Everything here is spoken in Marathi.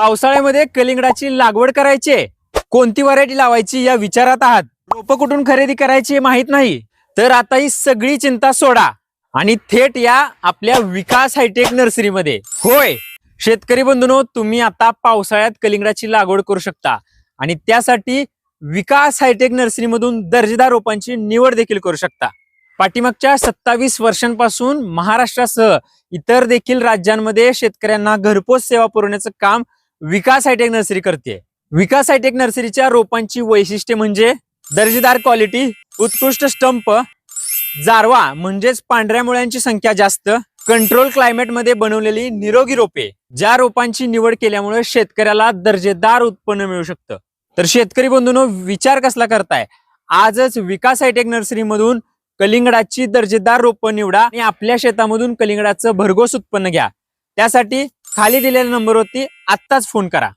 पावसाळ्यामध्ये कलिंगडाची लागवड करायची? कोणती व्हरायटी लावायची या विचारात आहात? रोप कुठून खरेदी करायची हे माहीत नाही. तर आता ही सगळी चिंता सोडा. आणि थेट या आपल्या विकास हायटेक नर्सरीमध्ये. होय! शेतकरी बंधूनो तुम्ही आता पावसाळ्यात कलिंगडाची लागवड करू शकता. आणि त्यासाठी विकास हायटेक नर्सरीमधून दर्जेदार रोपांची निवड देखील करू शकता. पाठीमागच्या सत्तावीस वर्षांपासून महाराष्ट्रासह इतर देखील राज्यांमध्ये शेतकऱ्यांना घरपोच सेवा पुरवण्याचं काम विकास हायटेक नर्सरी करते विकास हायटेक नर्सरीच्या रोपांची वैशिष्ट्ये म्हणजे दर्जेदार क्वालिटी उत्कृष्ट स्टंप जारवा म्हणजेच पांढऱ्या मुळ्यांची संख्या जास्त कंट्रोल क्लायमेटमध्ये बनवलेली निरोगी रोपे ज्या रोपांची निवड केल्यामुळे शेतकऱ्याला दर्जेदार उत्पन्न मिळू शकतं. तर शेतकरी बंधूंनो विचार कसला करताय? आजच विकास हायटेक नर्सरी मधून कलिंगडाची दर्जेदार रोपं निवडा आणि आपल्या शेतामधून कलिंगडाचं भरघोस उत्पन्न घ्या. त्यासाठी खाली दिलेल्या नंबरवरती आत्ताच फोन करा.